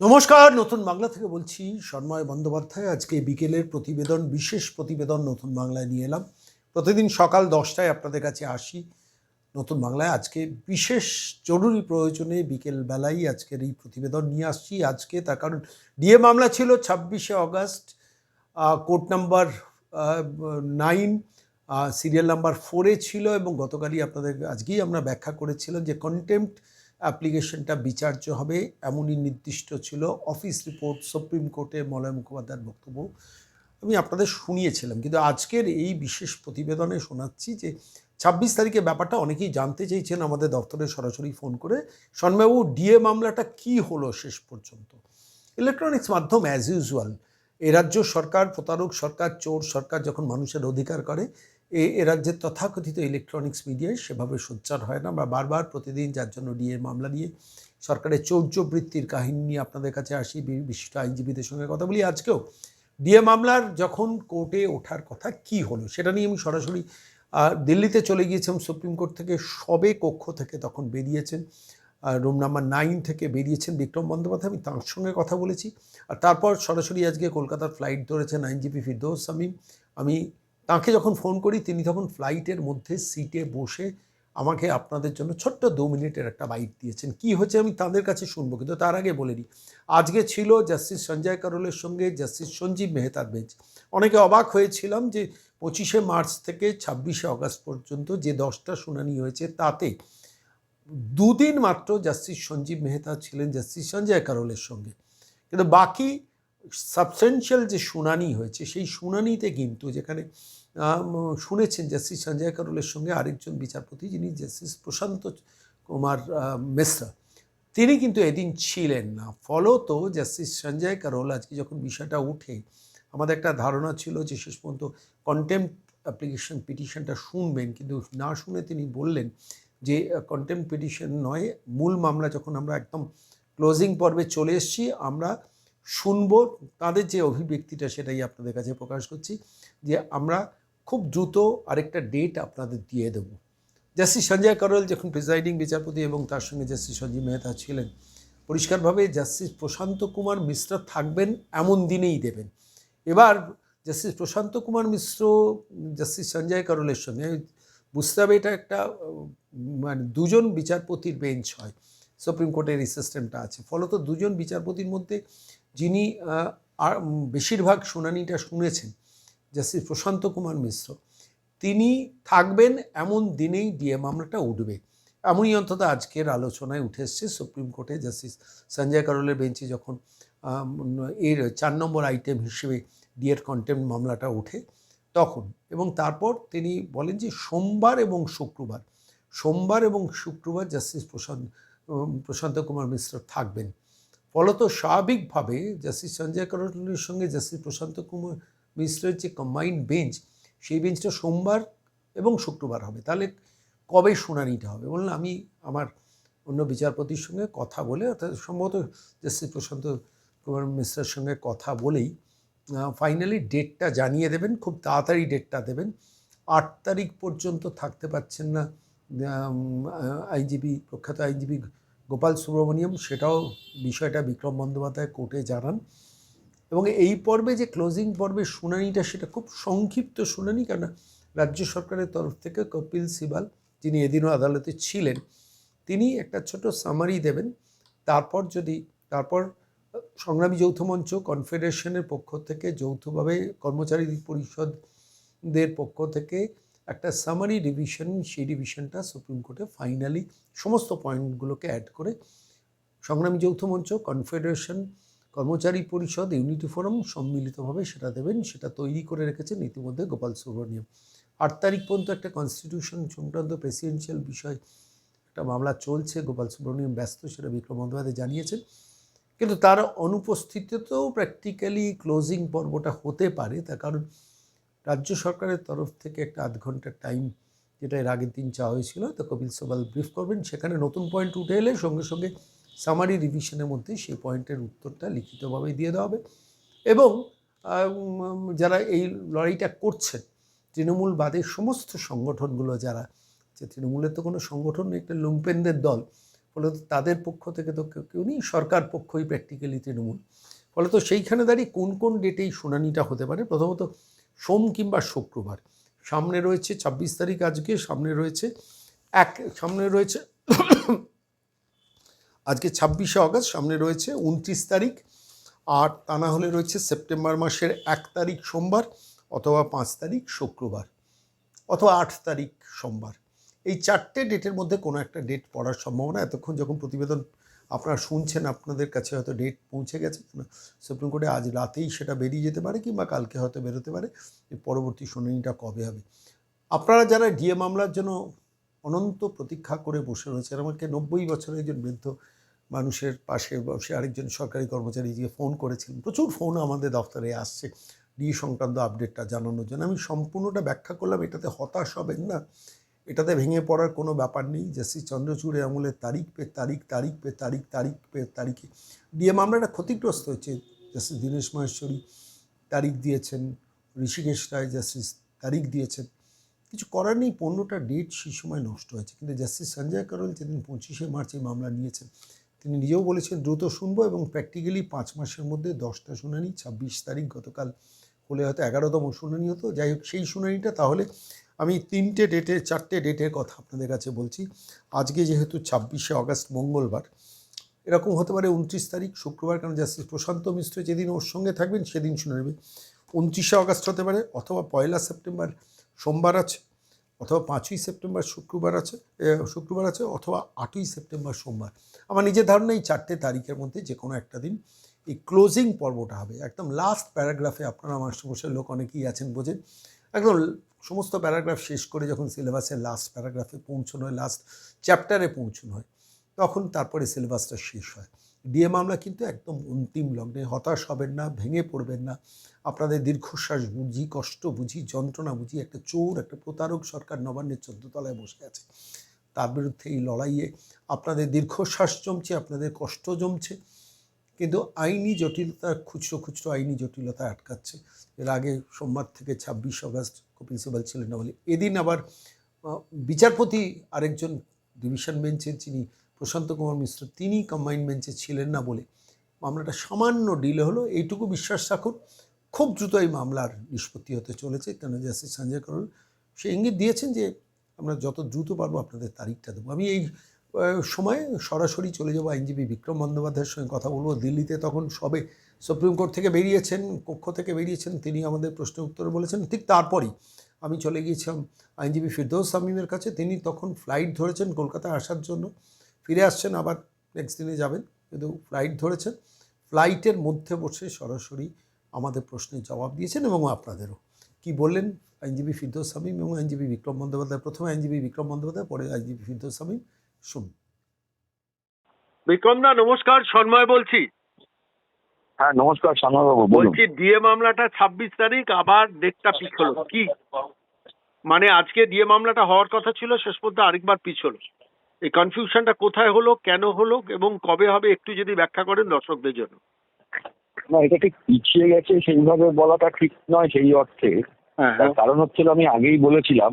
নমস্কার, নতুন বাংলা থেকে বলছি সন্ময় বন্দ্যোপাধ্যায়। আজকে বিকেলের প্রতিবেদন, বিশেষ প্রতিবেদন নতুন বাংলায় নিয়ে এলাম। প্রতিদিন সকাল দশটায় আপনাদের কাছে আসি নতুন বাংলায়। আজকে বিশেষ জরুরি প্রয়োজনে বিকেল বেলায় আজকের এই প্রতিবেদন নিয়ে আসছি। আজকে তার কারণ ডিএ মামলা ছিল ছাব্বিশে August court number nine serial number ফোরে ছিল এবং গতকালই আপনাদের, আজকেই আমরা ব্যাখ্যা করেছিলাম যে কন্টেম্পট অ্যাপ্লিকেশনটা বিচার্য হবে, এমনই নির্দিষ্ট ছিল অফিস রিপোর্ট, সুপ্রিম কোর্টে মলয় মুখোপাধ্যায়ের বক্তব্য। আমি আপনাদের শুনিয়েছিলাম, কিন্তু আজকের এই বিশেষ প্রতিবেদনে শোনাচ্ছি যে ছাব্বিশ তারিখে ব্যাপারটা অনেকেই জানতে চেয়েছেন, আমাদের দপ্তরে সরাসরি ফোন করে। সন্ময়বাবু, ডিএ মামলাটা কি হলো শেষ পর্যন্ত? ইলেকট্রনিক্স মাধ্যম অ্যাজ ইউজুয়াল এ রাজ্য সরকার, প্রতারক সরকার, চোর সরকার যখন মানুষের অধিকার করে এ রাজ্যের তথাকথিত ইলেকট্রনিক্স মিডিয়ায় সেভাবে সোচ্চার হয় না। আমরা বারবার প্রতিদিন যার জন্য ডিএ মামলা নিয়ে, সরকারের চৌর্যবৃত্তির কাহিনী নিয়ে আপনাদের কাছে আসি বিশিষ্ট আইনজীবীদের সঙ্গে কথা বলি। আজকেও ডিএ মামলার যখন কোর্টে ওঠার কথা কি হলো, সেটা নিয়ে আমি সরাসরি দিল্লিতে চলে গিয়েছিলাম সুপ্রিম কোর্ট থেকে, সবে কক্ষ থেকে তখন বেরিয়েছেন। রুম নাম্বার নাইন থেকে বেরিয়েছেন বিক্রম বন্দ্যোপাধ্যায়। আমি তাঁর সঙ্গে কথা বলেছি। আর তারপর সরাসরি আজকে কলকাতার ফ্লাইট ধরেছেন আইনজীবী ফিরদৌস সামিম। আমি তাকে যখন ফোন করি, তিনি তখন ফ্লাইটের মধ্যে সিটে বসে আমাকে আপনাদের জন্য ছোট্ট দু মিনিটের একটা বাইট দিয়েছেন। কি হচ্ছে আমি তাদের কাছে শুনব, কিন্তু তার আগে বলে নিই আজকে ছিল জাস্টিস সঞ্জয় কারোলের সঙ্গে জাস্টিস সঞ্জীব মেহতার বেঞ্চ অনেকে অবাক হয়েছিলাম যে পঁচিশে মার্চ থেকে ছাব্বিশে আগস্ট পর্যন্ত যে দশটা শুনানি হয়েছে, তাতে দুদিন মাত্র জাস্টিস সঞ্জীব মেহতা ছিলেন জাস্টিস সঞ্জয় কারোলের সঙ্গে। কিন্তু বাকি সাবস্টেন্সিয়াল যে শুনানি হয়েছে, সেই শুনানিতে কিন্তু যেখানে শুনেছেন জাস্টিস সঞ্জয় কারোলের সঙ্গে আরেকজন বিচারপতি যিনি জাস্টিস প্রশান্ত কুমার মিশ্রা, তিনি কিন্তু এদিন ছিলেন না। ফলত জাস্টিস সঞ্জয় কারোল আজকে যখন বিষয়টা উঠে, আমাদের একটা ধারণা ছিল যে শেষ পর্যন্ত কন্টেম্প অ্যাপ্লিকেশন পিটিশনটা শুনবেন, কিন্তু না শুনে তিনি বললেন যে কন্টেম্প পিটিশন নয়, মূল মামলা যখন আমরা একদম ক্লোজিং পর্বে চলে এসেছি, আমরা শুনব তাদের যে অভিব্যক্তিটা সেটাই আপনাদের কাছে প্রকাশ করছি, যে আমরা খুব দ্রুত আরেকটা ডেট আপনাদের দিয়ে দেব। জাস্টিস সঞ্জয় করল যখন প্রিজাইডিং বিচারপতি এবং তার সঙ্গে জাস্টিস সঞ্জীব মেহতা ছিলেন, পরিষ্কারভাবে জাস্টিস প্রশান্ত কুমার মিশ্র থাকবেন এমন দিনেই দেবেন। এবার জাস্টিস প্রশান্ত কুমার মিশ্র জাস্টিস সঞ্জয় করলের সঙ্গে, বুঝতে হবে এটা একটা মানে দুজন বিচারপতির বেঞ্চ হয়। সুপ্রিম কোর্টের এই সিস্টেমটা আছে। ফলত দুজন বিচারপতির মধ্যে যিনি বেশিরভাগ শুনানিটা শুনেছেন জাস্টিস প্রশান্ত কুমার মিশ্র, তিনি থাকবেন এমন দিনেই ডিএ মামলাটা উঠবে। এমনই অন্তত আজকের আলোচনায় উঠে এসছে সুপ্রিম কোর্টে জাস্টিস সঞ্জয় কারোলের বেঞ্চে যখন এর চার নম্বর আইটেম হিসেবে ডিএর কন্টেম্প মামলাটা ওঠে তখন। এবং তারপর তিনি বলেন যে সোমবার এবং শুক্রবার, সোমবার এবং শুক্রবার জাস্টিস প্রশান্ত প্রশান্ত কুমার মিশ্র থাকবেন। ফলত স্বাভাবিকভাবে জাস্টিস সঞ্জয় কারোলের সঙ্গে জাস্টিস প্রশান্ত কুমার মিশ্রের যে কম্বাইন্ড বেঞ্চ সেই বেঞ্চটা সোমবার এবং শুক্রবার হবে। তাহলে কবে শুনানিটা হবে? বললাম আমি আমার অন্য বিচারপতির সঙ্গে কথা বলে, অর্থাৎ সম্ভবত জাস্টিস প্রশান্ত কুমার মিশ্রের সঙ্গে কথা বলেই ফাইনালি ডেটটা জানিয়ে দেবেন, খুব তাড়াতাড়ি ডেটটা দেবেন। আট তারিখ পর্যন্ত থাকতে পারছেন না আইনজীবী, প্রখ্যাত আইনজীবী গোপাল সুব্রমণিয়ম, সেটাও বিষয়টা বিক্রম বন্দ্যোপাধ্যায় কোর্টে জানান। এবং এই পর্বে যে ক্লোজিং পর্বের শুনানিটা, সেটা খুব সংক্ষিপ্ত শুনানি কেন রাজ্য সরকারের তরফ থেকে কপিল সিবাল, যিনি এদিনও আদালতে ছিলেন, তিনি একটা ছোট সামারি দেবেন। তারপর যদি, তারপর সংগ্রামী যৌথ মঞ্চ কনফেডারেশনের পক্ষ থেকে, যৌথভাবে কর্মচারী পরিষদদের পক্ষ থেকে একটা সামারি ডিভিশন সেই ডিভিশনটা সুপ্রিম কোর্টে ফাইনালি সমস্ত পয়েন্টগুলোকে অ্যাড করে সংগ্রামী যৌথ মঞ্চ কনফেডারেশন কর্মচারী পরিষদ ইউনিটি ফোরাম সম্মিলিতভাবে সেটা দেবেন, সেটা তৈরি করে রেখেছেন ইতিমধ্যে গোপাল সুব্রমণিয়ম আট তারিখ পর্যন্ত একটা কনস্টিটিউশন সংক্রান্ত প্রেসিডেন্সিয়াল বিষয়, একটা মামলা চলছে, গোপাল সুব্রমণিয়ম ব্যস্ত, সেটা বিক্রম বন্দ্যোপাধ্যায় জানিয়েছেন। কিন্তু তার অনুপস্থিতিতেও প্র্যাকটিক্যালি ক্লোজিং পর্বটা হতে পারে, তার কারণ রাজ্য সরকারের তরফ থেকে একটা আধ ঘণ্টার টাইম যেটা এর আগের দিন চাওয়া হয়েছিল তো কপিল সোবাল ব্রিফ করবেন। সেখানে নতুন পয়েন্ট উঠে এলে সঙ্গে সঙ্গে সামারি রিভিশনের মধ্যে সেই পয়েন্টের উত্তরটা লিখিতভাবে দিয়ে দেওয়া হবে। এবং যারা এই লড়াইটা করছেন তৃণমূল বাদের সমস্ত সংগঠনগুলো যারা যে তৃণমূলের তো কোনো সংগঠন নেই, একটা লুম্পেনদের দল ফলে তো তাদের পক্ষ থেকে তো কেউ কেউ নেই সরকার পক্ষই প্র্যাকটিক্যালি তৃণমূল। ফলে তো সেইখানে দাঁড়িয়ে কোন কোন ডেটেই শুনানিটা হতে পারে? প্রথমত সোম কিংবা শুক্রবার। সামনে রয়েছে ছাব্বিশ তারিখ আজকে, সামনে রয়েছে এক, সামনে রয়েছে আজকে ছাব্বিশে আগস্ট, সামনে রয়েছে উনত্রিশ তারিখ, আর তা না হলে রয়েছে সেপ্টেম্বর মাসের এক তারিখ সোমবার অথবা পাঁচ তারিখ শুক্রবার অথবা আট তারিখ সোমবার। এই চারটে ডেটের মধ্যে কোনো একটা ডেট পড়ার সম্ভাবনা। এতক্ষণ যখন প্রতিবেদন আপনারা শুনছেন, আপনাদের কাছে হয়তো ডেট পৌঁছে গেছে না সুপ্রিম কোর্টে আজ রাতেই সেটা বেরিয়ে যেতে পারে কিংবা কালকে হয়তো বেরোতে পারে। যে পরবর্তী শুনানিটা কবে হবে? আপনারা যারা ডিএ মামলার জন্য অনন্ত প্রতীক্ষা করে বসে রয়েছেন আমাকে নব্বই বছরের একজন বৃদ্ধ মানুষের পাশে বসে আরেকজন সরকারি কর্মচারী যে ফোন করেছিলেন। প্রচুর ফোন আমাদের দফতরে আসছে। ডিএ সংক্রান্ত আপডেটটা জানানোর জন্য। আমি সম্পূর্ণটা ব্যাখ্যা করলাম, এটাতে হতাশ হবেন না। এটাতে ভেঙে পড়ার কোনো ব্যাপার নেই জাস্টিস চন্দ্রচূড়ে আমলের তারিখ পে তারিখ তারিখ পে তারিখ তারিখ পে তারিখে। ডিএ মামলাটা ক্ষতিগ্রস্ত হয়েছে জাস্টিস দীনেশ মহেশ্বরী তারিখ দিয়েছেন, ঋষিকেশ রায় জাস্টিস তারিখ দিয়েছেন। কিছু করার নেই পনেরোটা ডেট সেই সময় নষ্ট হয়েছে। কিন্তু জাস্টিস সঞ্জয় করল যেদিন পঁচিশে মার্চ এই মামলা নিয়েছেন, তিনি নিজেও বলেছেন দ্রুত শুনব এবং প্র্যাকটিক্যালি পাঁচ মাসের মধ্যে দশটা শুনানি, ছাব্বিশ তারিখ গতকাল হলে হয়তো এগারোতম শুনানি হতো। যাই হোক, সেই শুনানিটা তাহলে আমি তিনটে ডেটে চারটে ডেটের কথা আপনাদের কাছে বলছি। আজকে যেহেতু ছাব্বিশে আগস্ট, মঙ্গলবার, এরকম হতে পারে উনত্রিশ তারিখ, শুক্রবার, কারণ জাস্টিস প্রশান্ত মিশ্র যেদিন ওর সঙ্গে থাকবেন, সেদিন শুনে নেবে। উনত্রিশে আগস্ট হতে পারে, অথবা পয়লা সেপ্টেম্বর সোমবার আছে, অথবা পাঁচই সেপ্টেম্বর শুক্রবার আছে শুক্রবার আছে, অথবা আটই সেপ্টেম্বর সোমবার। আমার নিজের ধারণা, এই চারটে তারিখের মধ্যে যে কোনো একটা দিন এই ক্লোজিং পর্বটা হবে। একদম লাস্ট প্যারাগ্রাফে আপনারা মাস্টারমশাই, লোক অনেকেই আছেন বোঝেন। একদম সমস্ত প্যারাগ্রাফ শেষ করে যখন সিলেবাসের লাস্ট প্যারাগ্রাফে পৌঁছানো হয় লাস্ট চ্যাপ্টারে পৌঁছানো হয়, তখন তারপরে সিলেবাসটা শেষ হয়। ডিএ মামলা কিন্তু একদম অন্তিম লগ্নে, হতাশ হবেন না, ভেঙে পড়বেন না। আপনাদের দীর্ঘশ্বাস বুঝি, কষ্ট বুঝি, যন্ত্রণা বুঝি, একটা চোর, একটা প্রতারক সরকার নবান্নের চোদ্দ তলায় বসে আছে। তার বিরুদ্ধে এই লড়াইয়ে আপনাদের দীর্ঘশ্বাস জমছে, আপনাদের কষ্ট জমছে। কিন্তু আইনি জটিলতা, খুচরো খুচরো আইনি জটিলতা আটকাচ্ছে। এর আগে সোমবার থেকে ছাব্বিশ আগস্ট কপিল সিবাল ছিলেন না বলে। এদিন আবার বিচারপতি আরেকজন ডিভিশন বেঞ্চের যিনি প্রশান্ত কুমার মিশ্র, তিনি কম্বাইন বেঞ্চে ছিলেন না বলে। মামলাটা সামান্য ডিলে হলো, এইটুকু বিশ্বাস রাখুন, খুব দ্রুত এই মামলার নিষ্পত্তি হতে চলেছে। কেন জাস্টিস সঞ্জয় করল সে ইঙ্গিত দিয়েছেন যে আমরা যত দ্রুত পারব আপনাদের তারিখটা দেবো। আমি এই সময়ে সরাসরি চলে যাব আইনজীবী বিক্রম বন্দ্যোপাধ্যায়ের সঙ্গে কথা বলব। দিল্লিতে তখন সবে সুপ্রিম কোর্ট থেকে বেরিয়েছেন, কক্ষ থেকে বেরিয়েছেন, তিনি আমাদের প্রশ্ন উত্তর বলেছেন, ঠিক তারপরই আমি চলে গিয়েছিলাম আইনজীবী ফিরদৌস শামীমের কাছে। তিনি তখন ফ্লাইট ধরেছেন কলকাতায় আসার জন্য, ফিরে আসছেন আবার নেক্সট দিনে যাবেন, কিন্তু ফ্লাইট ধরেছেন। ফ্লাইটের মধ্যে বসে সরাসরি আমাদের প্রশ্নের জবাব দিয়েছেন এবং আপনাদেরও। কি বললেন আইনজীবী ফিরদৌস শামীম এবং আইনজীবী বিক্রম বন্দ্যোপাধ্যায়? প্রথমে আইনজীবী বিক্রম বন্দ্যোপাধ্যায়, পরে আইনজীবী ফিরদৌস শামীম শুনুন। বিক্রম দা নমস্কার সন্ময় বলছি। হ্যাঁ নমস্কার শ্যামাবাবু বলুন। বলছি ডিএ মামলাটা ছাব্বিশ তারিখ আবার ডেটটা পিছ হলো। কি? মানে আজকে ডিএ মামলাটা হওয়ার কথা ছিল শেষ পর্যন্ত আরেকবার পিছ হলো। এই কনফিউশনটা কোথায় হলো কেন হলো এবং কবে হবে একটু যদি ব্যাখ্যা করেন দর্শকদের জন্য। না এটা ঠিক পিছিয়ে গেছে সেইভাবে বলাটা ঠিক নয় সেই অর্থে। হ্যাঁ। তার কারণ হচ্ছিল আমি আগেই বলেছিলাম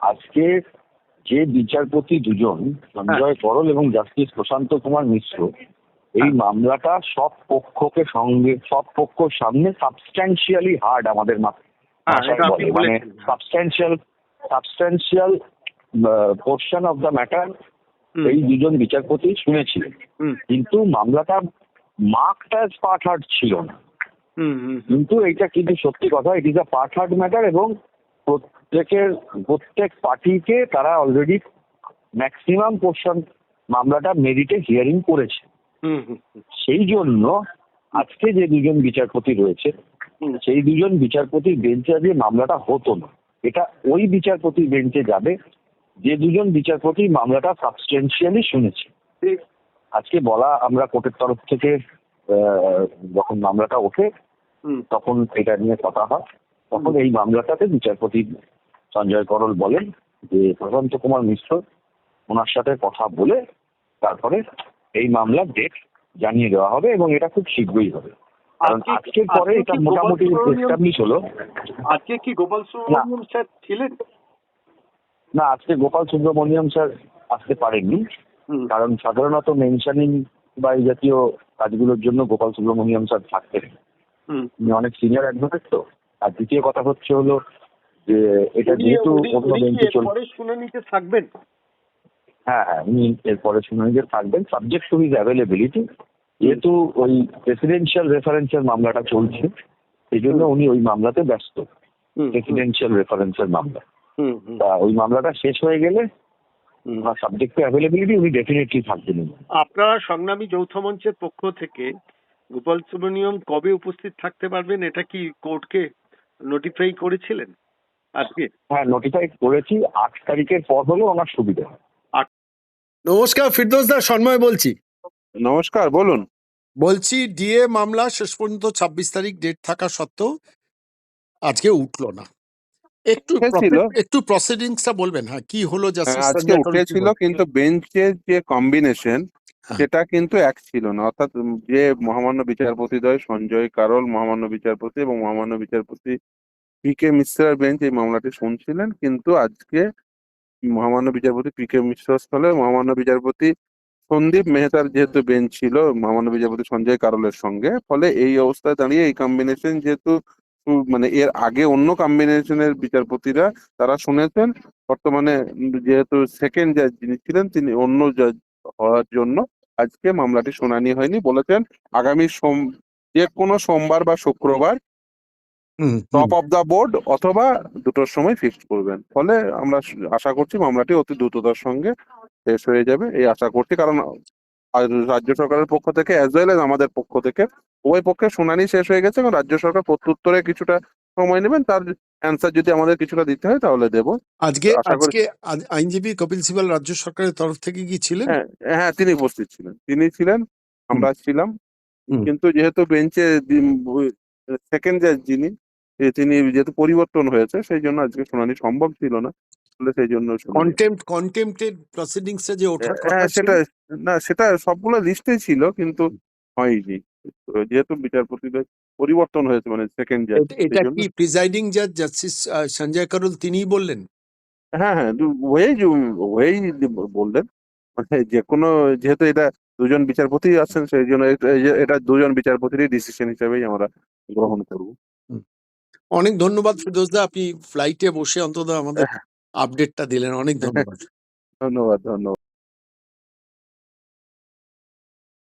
আজকে যে বিচারপতি দুজন সঞ্জয় করল এবং জাস্টিস প্রশান্ত কুমার মিশ্র এই মামলাটা সব পক্ষকে সঙ্গে সব পক্ষর সামনে সাবস্ট্যান্সিয়ালি হার্ড আমাদের হ্যাঁ, মানে substantial substantial portion of the matter এই দুজন বিচারপতি শুনেছিলেন কিন্তু মামলাটা অ্যাজ পার্ট হার্ট ছিল না। কিন্তু এটা কিন্তু সত্যি কথা it is a part heard matter এবং প্রত্যেকের প্রত্যেক পার্টিকে তারা অলরেডি ম্যাক্সিমাম পোর্শন মামলাটা মেরিটে হিয়ারিং করেছে। সেই জন্য আজকে যে দুজন বিচারপতি রয়েছে সেই দুজন বিচারপতির বেঞ্চে যে মামলাটা হতো না। এটা ওই বিচারপতির বেঞ্চে যাবে যে দুজন বিচারপতি মামলাটা সাবস্টেন্সিয়ালি শুনেছে। ঠিক, আজকে বলা আমরা কোর্টের তরফ থেকে যখন মামলাটা ওঠে তখন এটা নিয়ে কথা হয়। তখন এই মামলাটাতে বিচারপতি সঞ্জয় করল বলেন যে প্রশান্ত কুমার মিশ্র ওনার সাথে কথা বলে তারপরে এই মামলার ডেট জানিয়ে দেওয়া হবে এবং এটা খুব শীঘ্রই হবে। কারণ আজকের পরে এটা মোটামুটি এস্টাবলিশ হলো। আজকে কি গোপাল সুব্রমণিয়াম স্যার ছিলেন? না আজকে গোপাল সুব্রমণিয়াম স্যার আসতে পারেননি। কারণ সাধারণত মেনশনিং বা এই জাতীয় কাজগুলোর জন্য গোপাল সুব্রমণিয়াম স্যার থাকতেন। হুম। উনি অনেক সিনিয়র অ্যাডভোকেট তো। আর দ্বিতীয় কথা হচ্ছে হলো যে এটা যেহেতু অন্য বেঞ্চে শুনানিতে থাকবেন? হ্যাঁ হ্যাঁ উনি এরপরে শুনানিতে থাকবেন। সাবজেক্ট টু হিজ অ্যাভেলেবিলিটি যেহেতু ওই প্রেসিডেন্সিয়াল রেফারেন্সের মামলাটা চলছে সেই জন্য উনি ওই মামলাতে ব্যস্ত। প্রেসিডেন্সিয়াল রেফারেন্সের মামলা। তা ওই মামলাটা শেষ হয়ে গেলে সাবজেক্ট টু অ্যাভেলেবিলিটি উনি ডেফিনেটলি থাকবেন আপনারা সংগ্রামী যৌথ মঞ্চের পক্ষ থেকে গোপাল সুব্রমণিয়ম কবে উপস্থিত থাকতে পারবেন? এটা কি কোর্টকে নোটিফাই করেছিলেন আজকে? হ্যাঁ নোটিফাই করেছি। আট তারিখের পর হলে ওনার সুবিধা নমস্কার ফিরদোস দা সন্ময় বলছি। নমস্কার বলুন। বলছি ডিএ মামলা শেষ পর্যন্ত ছাব্বিশ তারিখ ডেট থাকা সত্ত্বেও আজকে উঠল না। একটু। একটু প্রসিডিংসটা বলবেন হ্যাঁ কি হলো হ্যাঁ, আজকে উঠেছিল কিন্তু বেঞ্চের যে কম্বিনেশন হ্যাঁ। সেটা কিন্তু এক ছিল না অর্থাৎ যে মহামান্য বিচারপতিদ্বয় সঞ্জয় কারল মহামান্য বিচারপতি এবং মহামান্য বিচারপতি পি কে মিশ্রার বেঞ্চ এই মামলাটি শুনছিলেন কিন্তু আজকে মহামান্য বিচারপতি পি কে মিশ্রার স্থলে মহামান্য বিচারপতি সন্দীপ মেহতার যেহেতু বেঞ্চ ছিল মহামান্য বিচারপতি সঞ্জয় কারলের সঙ্গে ফলে এই অবস্থায় দাঁড়িয়ে এই কম্বিনেশন যেহেতু মানে এর আগে অন্য কম্বিনেশনের বিচারপতিরা তারা শুনেছেন বর্তমানে যেহেতু সেকেন্ড জাজ যিনি ছিলেন তিনি অন্য জাজ হওয়ার জন্য আজকে মামলাটি শুনানি হয়নি। বলেছেন আগামী সোম যে কোনো সোমবার বা শুক্রবার। টপ অফ দা বোর্ড অথবা দুটোর সময় ফিক্সড করবেন। ফলে আমরা আশা করছি মামলাটি অতি দ্রুততার সঙ্গে শেষ হয়ে যাবে এই আশা করছি। কারণ আর রাজ্য সরকারের পক্ষ থেকে অ্যাজ ওয়েল এজ আমাদের পক্ষ থেকে উভয় পক্ষে শুনানি শেষ হয়ে গেছে এবং রাজ্য সরকার প্রত্যুত্তরে কিছুটা সময় নেবেন। তার অ্যান্সার যদি আমাদের কিছুটা দিতে হয় তাহলে দেবো। আজকে আজকে আজ- আইনজীবী কপিল সিবাল রাজ্য সরকারের তরফ থেকে কি ছিলেন? হ্যাঁ হ্যাঁ তিনি উপস্থিত ছিলেন। তিনি ছিলেন আমরা ছিলাম। কিন্তু যেহেতু বেঞ্চে সেকেন্ড জাজ যিনি তিনি যেহেতু পরিবর্তন হয়েছে সেই জন্য আজকে শুনানি সম্ভব ছিল না। ফলে সেই জন্য শুনানি- কন্টেম্প কন্টেম্পটেড প্রসিডিংসটা যে ওঠার কথা হ্যাঁ সেটা না সেটা সবগুলো লিস্টে ছিল কিন্তু হয়নি। যেহেতু বিচারপতিদের পরিবর্তন হয়েছে মানে সেকেন্ড জাজ এটা- কি প্রিজাইডিং জাজ জাস্টিস সঞ্জয় করল তিনিই বললেন? হ্যাঁ হ্যাঁ ওয়েই ওয়েই বললেন। মানে যে কোনো যেহেতু এটা দুজন বিচারপতি আছেন সেই জন্য এটা- দুজন বিচারপতিরই ডিসিশন হিসেবেই আমরা গ্রহণ করব। অনেক ধন্যবাদ ফিরদোস দা আপনি ফ্লাইটে বসে অন্তত আমাদের আপডেটটা দিলেন অনেক ধন্যবাদ। ধন্যবাদ ধন্যবাদ।